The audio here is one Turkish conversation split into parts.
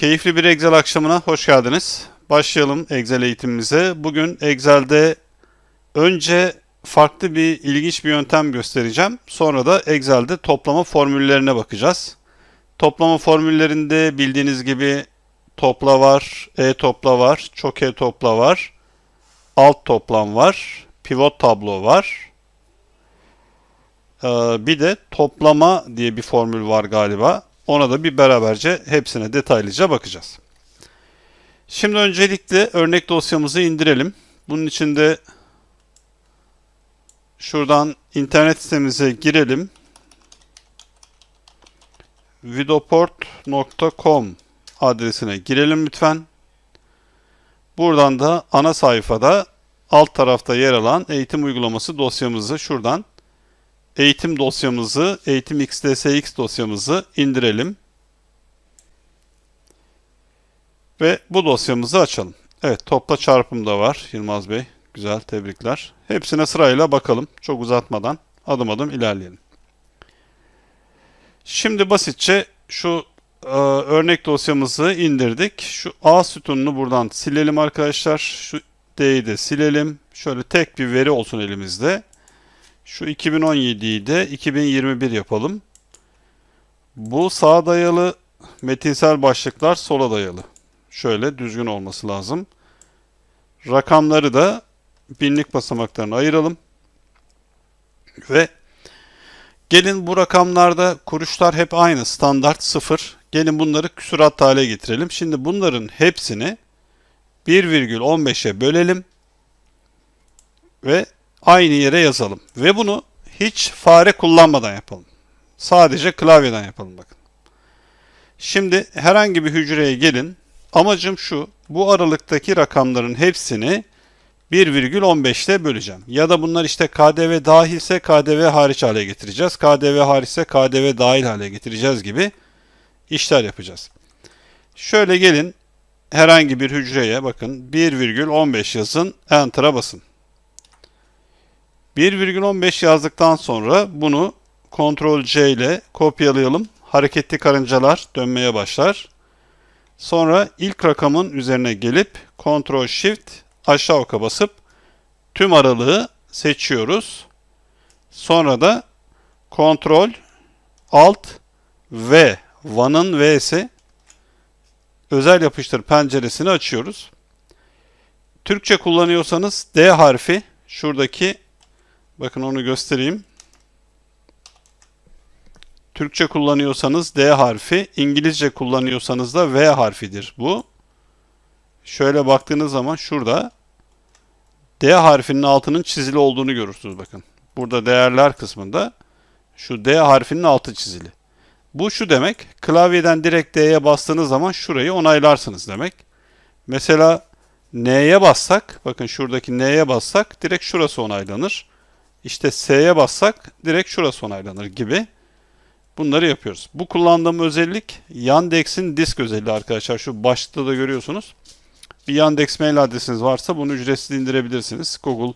Keyifli bir Excel akşamına hoş geldiniz. Başlayalım Excel eğitimimize. Bugün Excel'de önce farklı bir ilginç bir yöntem göstereceğim. Sonra da Excel'de toplama formüllerine bakacağız. Toplama formüllerinde bildiğiniz gibi topla var, e-topla var, çok e-topla var, alt toplam var, pivot tablo var. Ee, bir de toplama diye bir formül var galiba. Ona da bir beraberce hepsine detaylıca bakacağız. Şimdi öncelikle örnek dosyamızı indirelim. Bunun için de şuradan internet sitemize girelim. vidoport.com adresine girelim lütfen. Buradan da ana sayfada alt tarafta yer alan eğitim uygulaması dosyamızı şuradan eğitim dosyamızı, eğitim xdsx dosyamızı indirelim. Ve bu dosyamızı açalım. Evet, topla çarpım da var Yılmaz Bey. Güzel, tebrikler. Hepsine sırayla bakalım. Çok uzatmadan adım adım ilerleyelim. Şimdi basitçe şu e, örnek dosyamızı indirdik. Şu A sütununu buradan silelim arkadaşlar. Şu D'yi de silelim. Şöyle tek bir veri olsun elimizde. Şu 2017'yi de 2021 yapalım. Bu sağa dayalı metinsel başlıklar sola dayalı. Şöyle düzgün olması lazım. Rakamları da binlik basamaklarına ayıralım. Ve gelin bu rakamlarda kuruşlar hep aynı standart sıfır. Gelin bunları küsurat hale getirelim. Şimdi bunların hepsini 1,15'e bölelim. Ve aynı yere yazalım. Ve bunu hiç fare kullanmadan yapalım. Sadece klavyeden yapalım bakın. Şimdi herhangi bir hücreye gelin. Amacım şu. Bu aralıktaki rakamların hepsini 1,15 ile böleceğim. Ya da bunlar işte KDV dahilse KDV hariç hale getireceğiz. KDV hariçse KDV dahil hale getireceğiz gibi işler yapacağız. Şöyle gelin herhangi bir hücreye bakın 1,15 yazın Enter'a basın. 1,15 yazdıktan sonra bunu Ctrl C ile kopyalayalım. Hareketli karıncalar dönmeye başlar. Sonra ilk rakamın üzerine gelip Ctrl Shift aşağı oka basıp tüm aralığı seçiyoruz. Sonra da Ctrl Alt V Van'ın V'si özel yapıştır penceresini açıyoruz. Türkçe kullanıyorsanız D harfi şuradaki Bakın onu göstereyim. Türkçe kullanıyorsanız D harfi, İngilizce kullanıyorsanız da V harfidir bu. Şöyle baktığınız zaman şurada D harfinin altının çizili olduğunu görürsünüz bakın. Burada değerler kısmında şu D harfinin altı çizili. Bu şu demek, klavyeden direkt D'ye bastığınız zaman şurayı onaylarsınız demek. Mesela N'ye bassak, bakın şuradaki N'ye bassak direkt şurası onaylanır. İşte S'ye bassak direkt şurası onaylanır gibi. Bunları yapıyoruz. Bu kullandığım özellik Yandex'in disk özelliği arkadaşlar. Şu başlıkta da görüyorsunuz. Bir Yandex mail adresiniz varsa bunu ücretsiz indirebilirsiniz. Google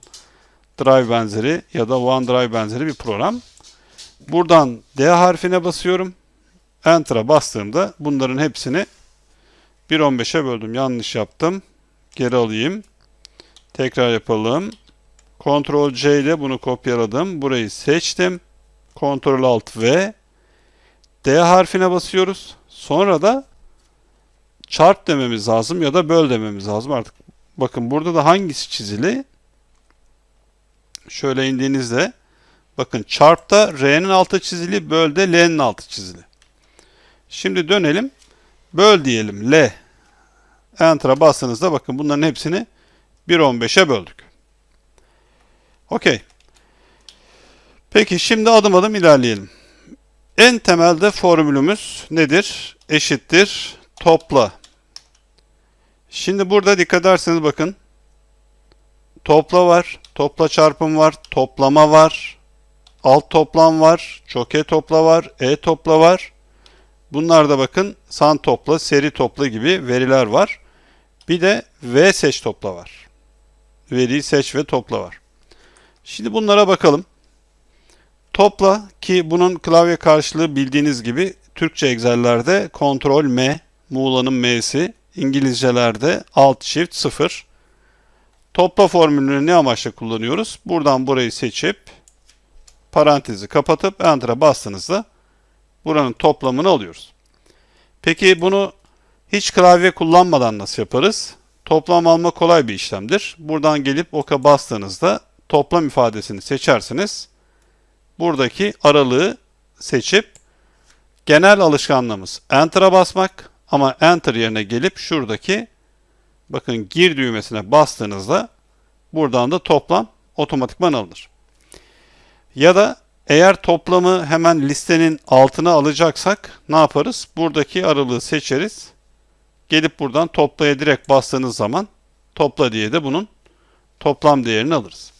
Drive benzeri ya da OneDrive benzeri bir program. Buradan D harfine basıyorum. Enter'a bastığımda bunların hepsini 1.15'e böldüm. Yanlış yaptım. Geri alayım. Tekrar yapalım. Ctrl C ile bunu kopyaladım. Burayı seçtim. Ctrl Alt V. D harfine basıyoruz. Sonra da çarp dememiz lazım ya da böl dememiz lazım artık. Bakın burada da hangisi çizili? Şöyle indiğinizde bakın çarpta R'nin altı çizili, bölde L'nin altı çizili. Şimdi dönelim. Böl diyelim L. Enter'a bastığınızda bakın bunların hepsini 1.15'e böldük. Okey. Peki şimdi adım adım ilerleyelim. En temelde formülümüz nedir? Eşittir topla. Şimdi burada dikkat ederseniz bakın. Topla var, topla çarpım var, toplama var, alt toplam var, çok e topla var, e topla var. Bunlar da bakın san topla, seri topla gibi veriler var. Bir de v seç topla var. Veriyi seç ve topla var. Şimdi bunlara bakalım. Topla ki bunun klavye karşılığı bildiğiniz gibi Türkçe Excel'lerde Ctrl M, Muğla'nın M'si. İngilizcelerde Alt Shift 0. Topla formülünü ne amaçla kullanıyoruz? Buradan burayı seçip parantezi kapatıp Enter'a bastığınızda buranın toplamını alıyoruz. Peki bunu hiç klavye kullanmadan nasıl yaparız? Toplam alma kolay bir işlemdir. Buradan gelip oka bastığınızda toplam ifadesini seçersiniz. Buradaki aralığı seçip genel alışkanlığımız Enter'a basmak ama Enter yerine gelip şuradaki bakın gir düğmesine bastığınızda buradan da toplam otomatikman alınır. Ya da eğer toplamı hemen listenin altına alacaksak ne yaparız? Buradaki aralığı seçeriz. Gelip buradan toplaya direkt bastığınız zaman topla diye de bunun toplam değerini alırız.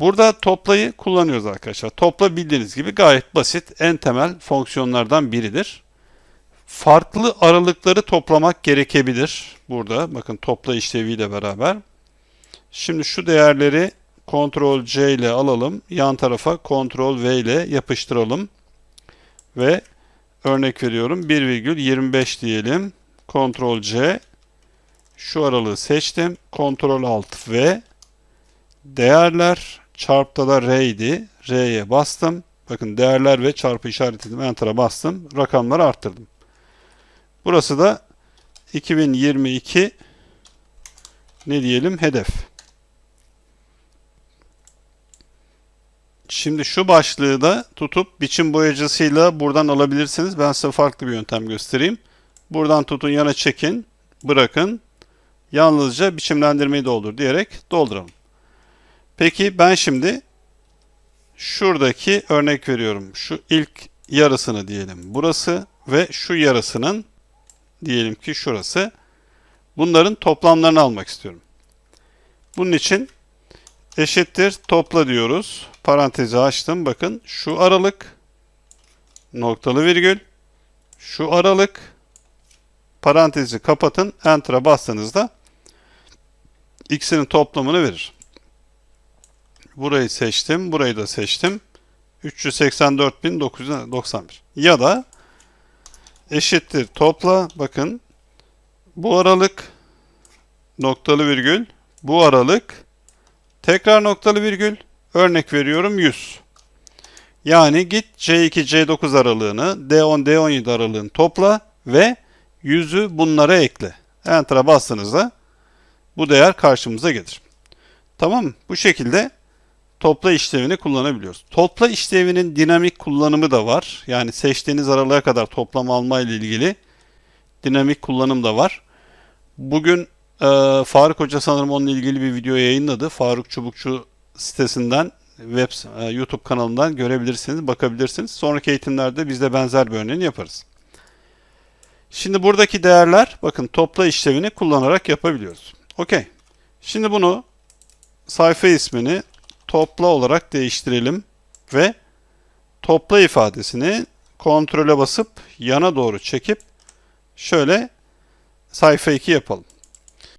Burada toplayı kullanıyoruz arkadaşlar. Topla bildiğiniz gibi gayet basit, en temel fonksiyonlardan biridir. Farklı aralıkları toplamak gerekebilir. Burada bakın topla işleviyle beraber. Şimdi şu değerleri Ctrl C ile alalım. Yan tarafa Ctrl V ile yapıştıralım. Ve örnek veriyorum 1,25 diyelim. Ctrl C. Şu aralığı seçtim. Ctrl Alt V. Değerler çarpta da R idi. R'ye bastım. Bakın değerler ve çarpı işaretledim. Enter'a bastım. Rakamları arttırdım. Burası da 2022 ne diyelim hedef. Şimdi şu başlığı da tutup biçim boyacısıyla buradan alabilirsiniz. Ben size farklı bir yöntem göstereyim. Buradan tutun yana çekin, bırakın. Yalnızca biçimlendirmeyi doldur diyerek dolduralım. Peki ben şimdi şuradaki örnek veriyorum. Şu ilk yarısını diyelim burası ve şu yarısının diyelim ki şurası. Bunların toplamlarını almak istiyorum. Bunun için eşittir topla diyoruz. Parantezi açtım. Bakın şu aralık noktalı virgül şu aralık parantezi kapatın. Enter'a bastığınızda ikisinin toplamını verir. Burayı seçtim. Burayı da seçtim. 384.991 ya da eşittir topla bakın bu aralık noktalı virgül bu aralık tekrar noktalı virgül örnek veriyorum 100 yani git C2 C9 aralığını D10 D17 aralığını topla ve 100'ü bunlara ekle. Enter'a bastığınızda bu değer karşımıza gelir. Tamam? Bu şekilde topla işlevini kullanabiliyoruz. Topla işlevinin dinamik kullanımı da var. Yani seçtiğiniz aralığa kadar toplam alma ile ilgili dinamik kullanım da var. Bugün e, Faruk Hoca sanırım onunla ilgili bir video yayınladı. Faruk Çubukçu sitesinden web e, YouTube kanalından görebilirsiniz, bakabilirsiniz. Sonraki eğitimlerde biz de benzer bir örneğini yaparız. Şimdi buradaki değerler bakın topla işlevini kullanarak yapabiliyoruz. Okey. Şimdi bunu sayfa ismini topla olarak değiştirelim ve topla ifadesini kontrole basıp yana doğru çekip şöyle sayfa 2 yapalım.